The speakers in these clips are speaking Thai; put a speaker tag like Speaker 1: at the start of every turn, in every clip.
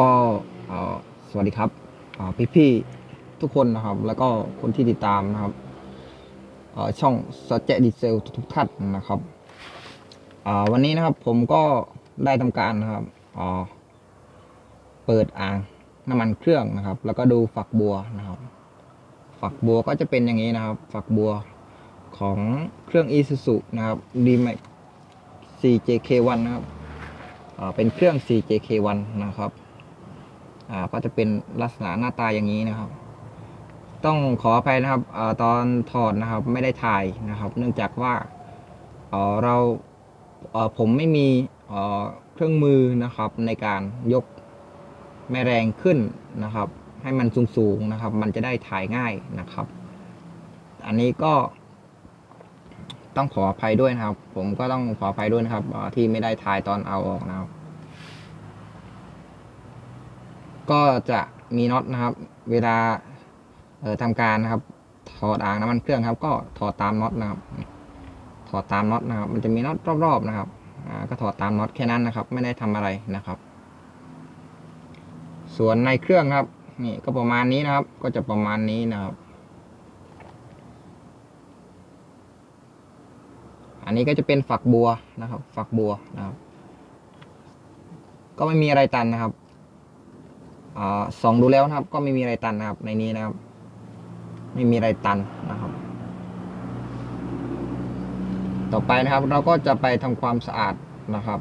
Speaker 1: ก็สวัสดีครับพี่พี่ๆทุกคนนะครับ แล้วก็คนที่ติดตามนะครับช่องสเจดีเซลทุกท่านนะครับวันนี้นะครับผมก็ได้ทำการนะครับเปิดอ่างน้ำมันเครื่องนะครับ แล้วก็ดูฝักบัวนะครับ ฝักบัวก็จะเป็นอย่างนี้นะครับ ฝักบัวของเครื่อง Isuzu นะครับ D-Max 4JK1 นะครับเป็นเครื่อง 4JK1 นะครับ อ่าก็จะเป็นลักษณะหน้าตาอย่างนี้นะครับ ต้องขออภัยนะครับอตอนถอดนะครับไม่ได้ถ่ายนะครับ เนื่องจากว่าเราผมไม่มีเครื่องมือนะครับในการยกแม่แรงขึ้นนะครับ ให้มันสูงๆนะครับ มันจะได้ถ่ายง่ายนะครับ อันนี้ก็ต้องขออภัยด้วยนะครับ ผมก็ต้องขออภัยด้วยนะครับที่ไม่ได้ถ่ายตอนเอาออกนะครับ ก็จะมีน็อตนะครับ เวลาทำการนะครับ ถอดอ่างน้ำมันเครื่องครับ ก็ถอดตามน็อตนะครับ ถอดตามน็อตนะครับ มันจะมีน็อตรอบๆนะครับก็ถอดตามน็อตแค่นั้นนะครับ ไม่ได้ทำอะไรนะครับ ส่วนในเครื่องครับ นี่ก็ประมาณนี้นะครับ ก็จะประมาณนี้นะครับ อันนี้ก็จะเป็นฝักบัวนะครับ ฝักบัวนะครับ ก็ไม่มีอะไรตันนะครับ อ่าส่องดูแล้วนะครับ ก็ไม่มีอะไรตันนะครับ ในนี้นะครับ ไม่มีอะไรตันนะครับ ต่อไปนะครับ เราก็จะไปทำความสะอาดนะครับ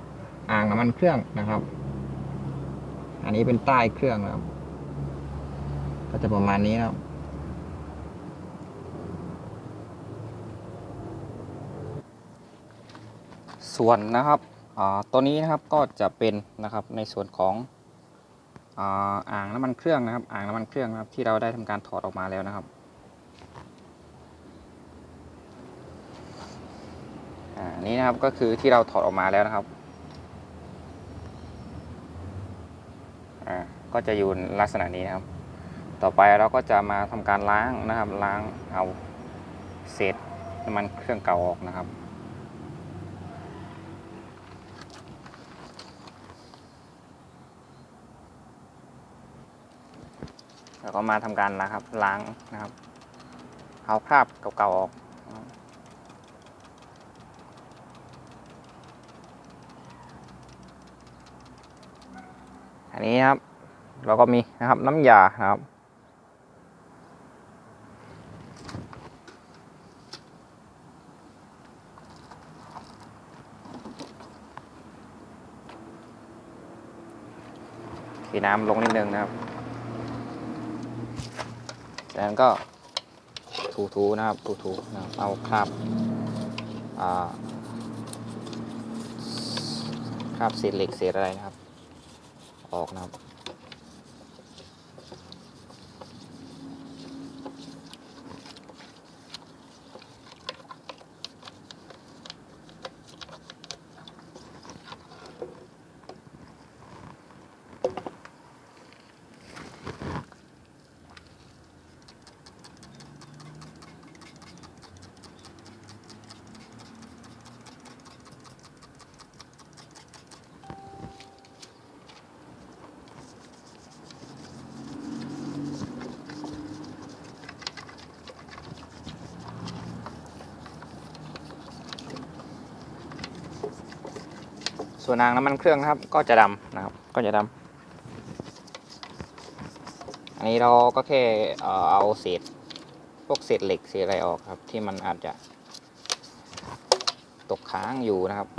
Speaker 1: อ่างน้ำมันเครื่องนะครับ อันนี้เป็นใต้เครื่องนะครับ ก็จะประมาณนี้นะครับส่วนนะครับตัวนี้นะครับก็จะเป็นนะครับในส่วนของ อ่างน้ำมันเครื่องนะครับ อ่างน้ำมันเครื่องนะครับที่เราได้ทำการถอดออกมาแล้วนะครับอ่านี่นะครับก็คือที่เราถอดออกมาแล้วนะครับอ่าก็จะอยู่ลักษณะนี้นะครับ ต่อไปเราก็จะมาทำการล้างนะครับ ล้างเอาเศษน้ำมันเครื่องเก่าออกนะครับ แล้วก็มาทำการนะครับ ล้างนะครับ เอาคราบเก่าๆออก อันนี้ครับ เราก็มีนะครับน้ำยานะครับทีน้ำลงนิดนึงนะครับ จากนั้นก็ถูๆนะครับถูๆนะเอาคราบคราบเศษเหล็กเศษอะไรนะครับ ออกนะครับ ส่วนนางน้ำมันเครื่องนะครับ ก็จะดำนะครับ ก็จะดำอันนี้เราก็แค่เอาเศษพวกเศษเหล็กเศษอะไรออกครับ ที่มันอาจจะตกค้างอยู่นะครับ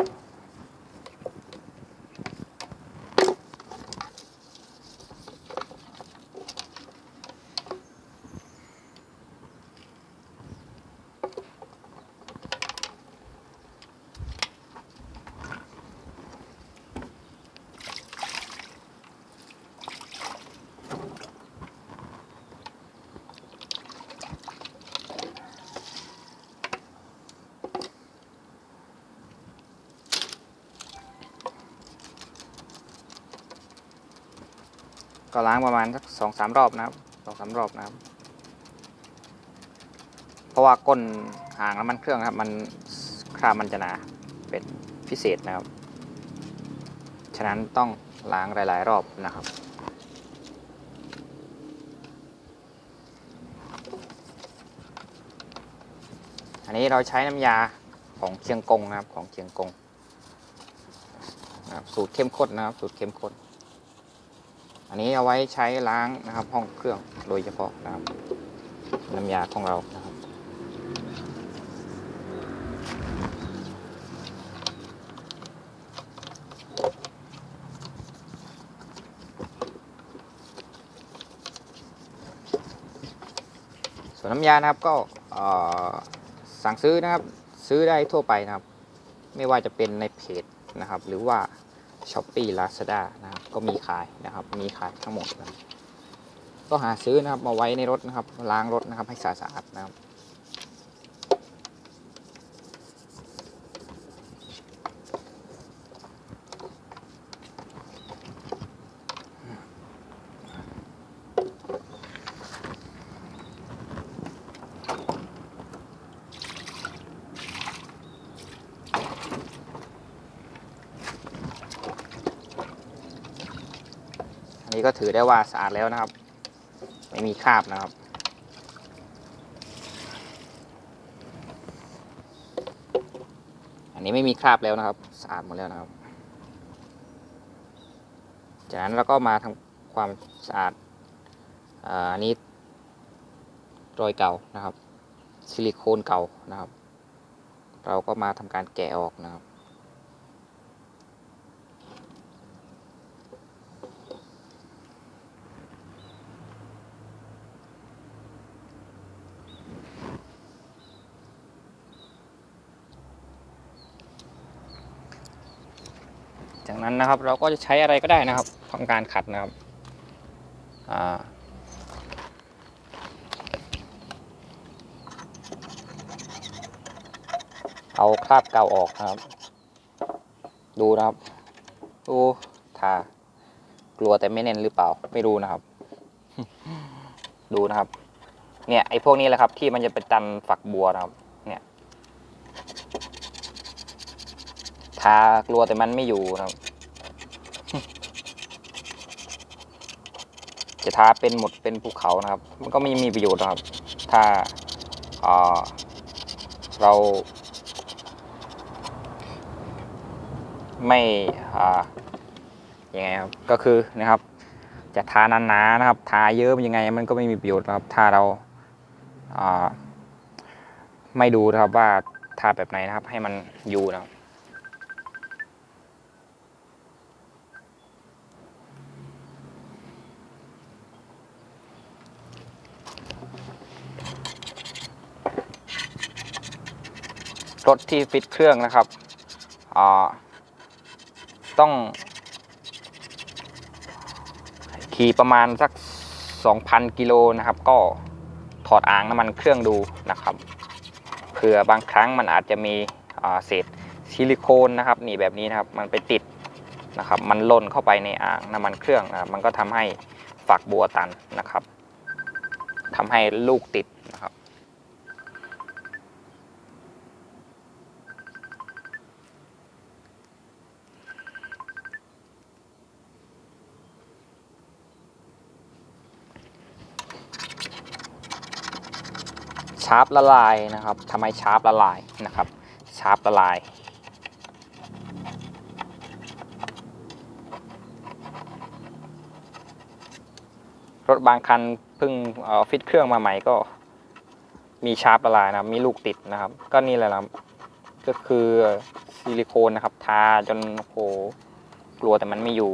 Speaker 1: ก็ล้างประมาณสักสองสามรอบนะครับสองสามรอบนะครับ เพราะว่าก้นห่างน้ำมันเครื่องครับ มันคราบมันจะหนาเป็นพิเศษนะครับ ฉะนั้นต้องล้างหลาย ๆ รอบนะครับ
Speaker 2: อันนี้เราใช้น้ำยาของเชียงกงนะครับของเชียงกงสูตรเข้มข้นนะครับ สูตรเข้มข้น อันนี้เอาไว้ใช้ล้างนะครับ ห้องเครื่องโดยเฉพาะนะครับน้ำยาของเรานะครับส่วนน้ำยานะครับก็สั่งซื้อนะครับซื้อได้ทั่วไปนะครับ ไม่ว่าจะเป็นในเพจนะครับ หรือว่า ช้อปปี้ลาซาด้านะครับก็มีขายนะครับ มีขายทั้งหมดนะก็หาซื้อนะครับมาไว้ในรถนะครับล้างรถนะครับให้สะอาดนะครับ นี้ก็ถือได้ว่าสะอาดแล้วนะครับ ไม่มีคราบนะครับอันนี้ไม่มีคราบแล้วนะครับสะอาดหมดแล้วนะครับ จากนั้นเราก็มาทำความสะอาดอันนี้รอยเก่านะครับ ซิลิโคนเก่านะครับ เราก็มาทำการแกะออกนะครับ จากนั้นนะครับ เราก็จะใช้อะไรก็ได้นะครับทำการขัดนะครับอเอาคราบเก่าออกนะครับ ดูนะครับดูทากลัวแต่ไม่เน้นหรือเปล่าไม่รู้นะครับ ดูนะครับ เนี่ยไอ้พวกนี้แหละครับที่มันจะไปตันฝักบัวนะครับ เนี่ย ทากลัวแต่มันไม่อยู่นะครับ จะทาเป็นหมดเป็นภูเขานะครับ มันก็ไม่มีประโยชน์นะครับ ถ้าเอ่อเราไม่ยังไงครับก็คือนะครับ จะทานานๆนะครับ ทาเยอะยังไง มันก็ไม่มีประโยชน์นะครับ ถ้าเราาไม่ดูนะครับว่าทาแบบไหนนะครับ ให้มันอยู่นะครับ รถที่ฟิตเครื่องนะครับอ่าต้องขี่ประมาณสัก 2,000 กิโลนะครับ ก็ถอดอ่างน้ำมันเครื่องดูนะครับเผื่อบางครั้งมันอาจจะมีเศษซิลิโคนนะครับนี่แบบนี้นะครับมันไปติดนะครับ มันหล่นเข้าไปในอ่างน้ำมันเครื่องนะมันก็ทำให้ฝักบัวตันนะครับทำให้ลูกติดนะครับาร์ปละลายนะครับทำไมชาร์ปละลายนะครับชาร์ปละลาย รถบางคันเพิ่งออฟิตเครื่องมาใหม่ก็มีชาร์ปละลายนะครับ มีลูกติดนะครับ ก็นี่แหละครับ ก็คือซิลิโคนนะครับ ทาจนโหกลัวแต่มันไม่อยู่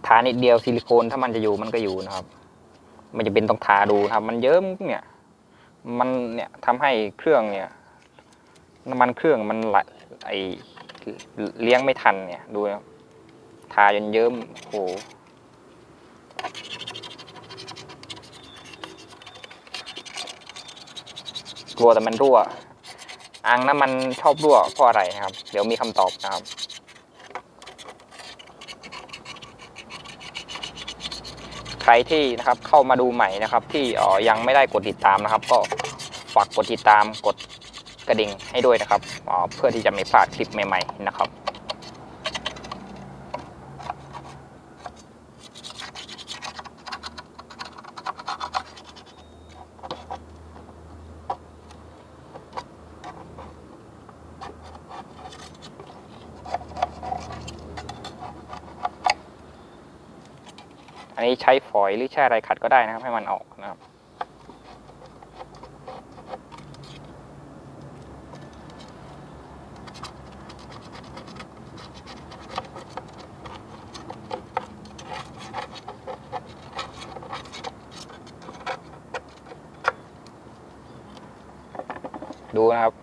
Speaker 2: ทานิดเดียวซิลิโคนถ้ามันจะอยู่มันก็อยู่นะครับ มันจะเป็นต้องทาดูนะครับ มันเยิ้มเนี่ย มันเนี่ยทำให้เครื่องเนี่ยน้ำมันเครื่องมันไหลไอเลี้ยงไม่ทันเนี่ย ดูนะทาจนเยิ้มโอ้โหกลัวแต่มันรั่วอ่างน้ำมันชอบรั่วเพราะอะไรนะครับ เดี๋ยวมีคำตอบนะครับ ใค รที่นะครับเข้ามาดูใหม่นะครับที่อ่อยังไม่ได้กดติดตามนะครับ ก็ฝากกดติดตามกดกระดิ่งให้ด้วยนะครับเพื่อที่จะไม่พลาดคลิปใหม่ ๆ นะครับ อันนี้ใช้ฝอยหรือใช้อะไรขัดก็ได้นะครับ ให้มันออกนะครับ ดูนะครับ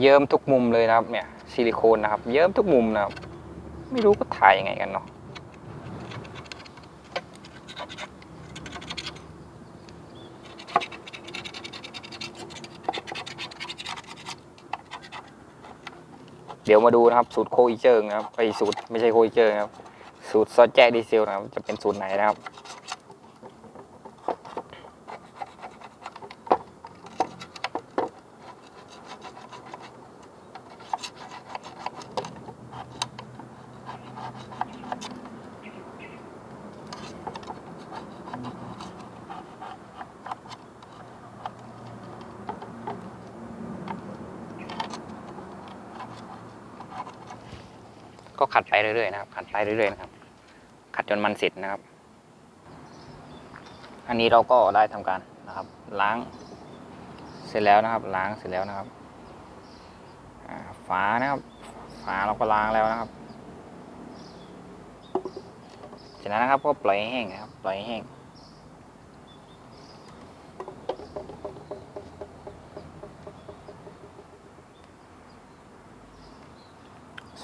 Speaker 2: เยิ้มทุกมุมเลยนะครับเนี่ยซิลิโคนนะครับ เยิ้มทุกมุมนะครับ ไม่รู้ก็ถ่ายยังไงกันเนาะ เดี๋ยวมาดูนะครับสูตรโคอีเจิงนะครับไอสูตรไม่ใช่โคอีเจิงครับสูตรซอสแจ๊ดีเซลนะครับจะเป็นสูตรไหนนะครับ ก็ ขัดไปเรื่อยๆนะครับ ขัดไปเรื่อยๆนะครับ ขัดจนมันเสร็จนะครับ อันนี้เราก็ได้ทำการนะครับ ล้างเสร็จแล้วนะครับ ล้างเสร็จแล้วนะครับฝานะครับ ฝาเราก็ล้างแล้วนะครับจากนั้นนะครับก็ปล่อยให้แห้งนะครับ ปล่อยให้แห้ง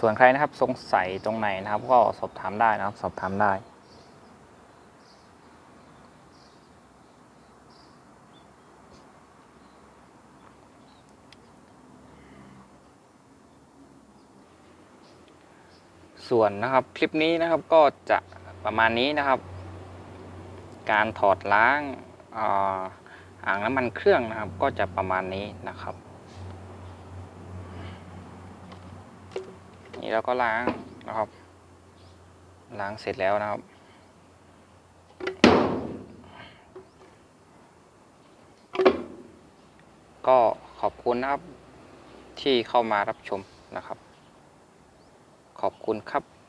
Speaker 2: ส่วนใครนะครับสงสัยตรงไหนนะครับ ก็สอบถามได้นะครับ สอบถามได้ส่วนนะครับคลิปนี้นะครับก็จะประมาณนี้นะครับ การถอดล้างอ่าอ่างน้ำมันเครื่องนะครับ ก็จะประมาณนี้นะครับ นี่เราก็ล้างนะครับ ล้างเสร็จแล้วนะครับ ก็ขอบคุณนะครับที่เข้ามารับชมนะครับ ขอบคุณครับ